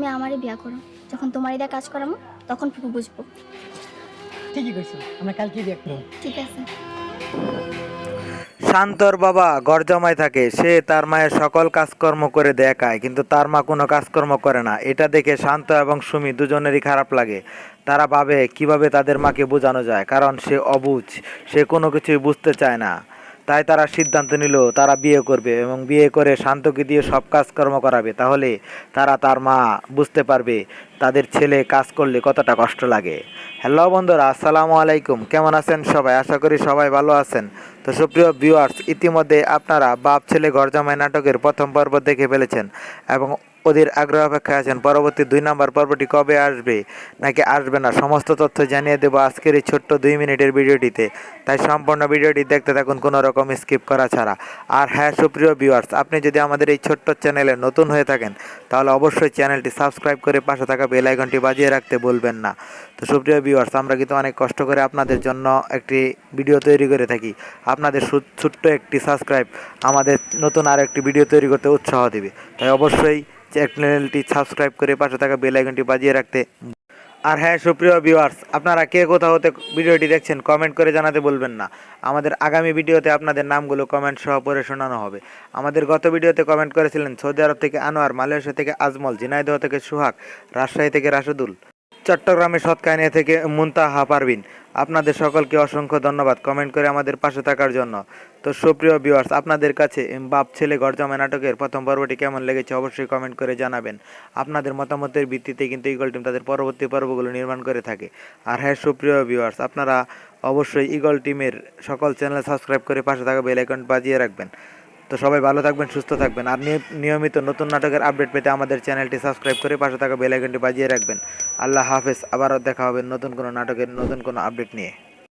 তুমি আমারই বিয়া করো। যখন তোমার ইদা কাজ করামো তখন ফুপু বুঝব। ঠিকই কইছো আমরা কালকে বিয়ে করব। ঠিক আছে। শান্তর বাবা ঘর জমায় থাকে সে তার মায়ের সকল কাজকর্ম করে দেখায় কিন্তু তার মা কোনো কাজকর্ম করে না। এটা দেখে শান্ত এবং সুমি দুজনেরই খারাপ লাগে। তারা ভাবে কীভাবে তাদের মাকে বোঝানো যায় কারণ সে অবুঝ সে কোনো কিছুই বুঝতে চায় না। তাই তারা সিদ্ধান্ত নিল, তারা বিয়ে করবে এবং বিয়ে করে শান্তকে দিয়ে সব কাজকর্ম করাবে। তাহলে তারা তার মা বুঝতে পারবে তাদের ছেলে কাজ করলে কতটা কষ্ট লাগে। হ্যালো বন্ধুরা, আসসালামু আলাইকুম। কেমন আছেন সবাই? আশা করি সবাই ভালো আছেন। তো সুপ্রিয় ভিউয়ার্স ইতিমধ্যে আপনারা বাপ ছেলে ঘর জামাই নাটকের প্রথম পর্ব দেখে ফেলেছেন এবং ওদের আগ্রহ অপেক্ষায় আছেন। পরবর্তী দুই নম্বর পর্বটি কবে আসবে? নাকি আসবে না? সমস্ত তথ্য জানিয়ে দেবো আজকের এই ছোট্ট দুই মিনিটের ভিডিওটিতে। তাই সম্পূর্ণ ভিডিওটি দেখতে থাকুন, কোনো রকম স্কিপ করা ছাড়া। আর হ্যাঁ সুপ্রিয় ভিউয়ার্স আপনি যদি আমাদের এই ছোট্ট চ্যানেলে নতুন হয়ে থাকেন, তাহলে অবশ্যই চ্যানেলটি সাবস্ক্রাইব করে পাশে থাকা বেল আইকনটি বাজিয়ে রাখতে বলবেন না। তো সুপ্রিয় ভিউয়ার্স আমরা কিন্তু অনেক কষ্ট করে আপনাদের জন্য একটি ভিডিও তৈরি করে থাকি। আপনাদের ছোট্ট একটি সাবস্ক্রাইব আমাদের নতুন আর একটি ভিডিও তৈরি করতে উৎসাহ দেবে। তাই অবশ্যই চ্যানেলটি সাবস্ক্রাইব করে পাশে থাকা বেল আইকনটি বাজিয়ে রাখতে। আর হ্যাঁ সুপ্রিয় ভিউয়ার্স আপনারা কে কোথাও হতে ভিডিওটি দেখছেন কমেন্ট করে জানাতে বলবেন না। আমাদের আগামী ভিডিওতে আপনাদের নামগুলো কমেন্ট সহ পড়ে শোনানো হবে। আমাদের গত ভিডিওতে কমেন্ট করেছিলেন সৌদি আরব থেকে আনোয়ার, মালয়েশিয়া থেকে আজমল, ঝিনাইদহ থেকে সুহাগ, রাজশাহী থেকে রাশেদুল। চট্টগ্রামের সৎকাইনিয়া থেকে মুনতাহা পারবিন আপনাদের সকলকে অসংখ্য ধন্যবাদ কমেন্ট করে আমাদের পাশে থাকার জন্য। তো সুপ্রিয় ভিউয়ার্স আপনাদের কাছে বাপ ছেলে ঘর নাটকের প্রথম পর্বটি কেমন লেগেছে অবশ্যই কমেন্ট করে জানাবেন। আপনাদের মতামতের ভিত্তিতে কিন্তু ইগল টিম তাদের পরবর্তী পর্বগুলো নির্মাণ করে থাকে। আর হ্যাঁ সুপ্রিয় ভিউয়ার্স আপনারা অবশ্যই ইগল টিমের সকল চ্যানেল সাবস্ক্রাইব করে পাশে থাকা বেল আইকন বাজিয়ে রাখবেন। তো সবাই ভালো থাকবেন, সুস্থ থাকবেন। আর নিয়মিত নতুন নাটকের আপডেট পেতে আমাদের চ্যানেলটি সাবস্ক্রাইব করে পাশে থাকা বেলাইকনটি বাজিয়ে রাখবেন। আল্লাহ হাফেজ, আবারও দেখা হবে নতুন কোনো নাটকের নতুন কোনো আপডেট নিয়ে।